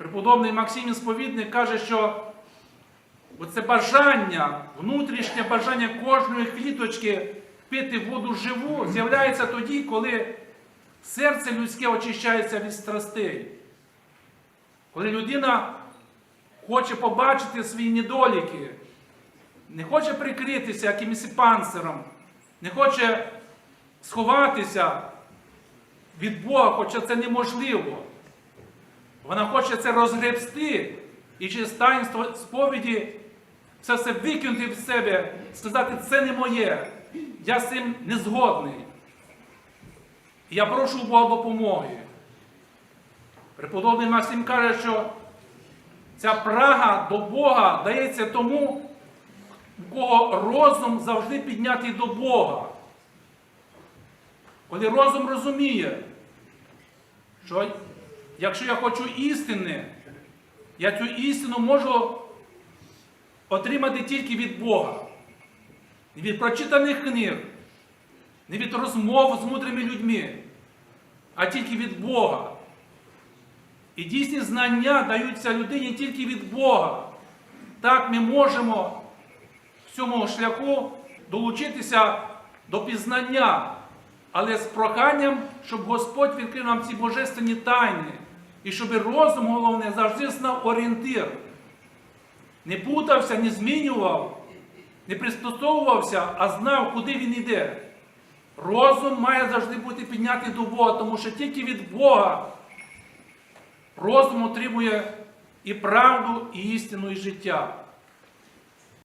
Преподобний Максим Сповідник каже, що оце бажання, внутрішнє бажання кожної кліточки пити воду живу з'являється тоді, коли серце людське очищається від страстей. Коли людина хоче побачити свої недоліки, не хоче прикритися якимось панциром, не хоче сховатися від Бога, хоча це неможливо. Вона хоче це розгребсти і через таїнство сповіді все це викинути в себе, сказати, це не моє, я з цим не згодний. Я прошу Бога допомоги. Преподобний Максим каже, що ця прага до Бога дається тому, у кого розум завжди піднятий до Бога. Коли розум розуміє, що якщо я хочу істини, я цю істину можу отримати тільки від Бога. Не від прочитаних книг, не від розмов з мудрими людьми, а тільки від Бога. І дійсні знання даються людині тільки від Бога. Так ми можемо в цьому шляху долучитися до пізнання, але з проханням, щоб Господь відкрив нам ці божественні тайни, і щоб розум, головне, завжди знав орієнтир. Не путався, не змінював, не пристосовувався, а знав, куди він йде. Розум має завжди бути піднятий до Бога, тому що тільки від Бога розум отримує і правду, і істину, і життя.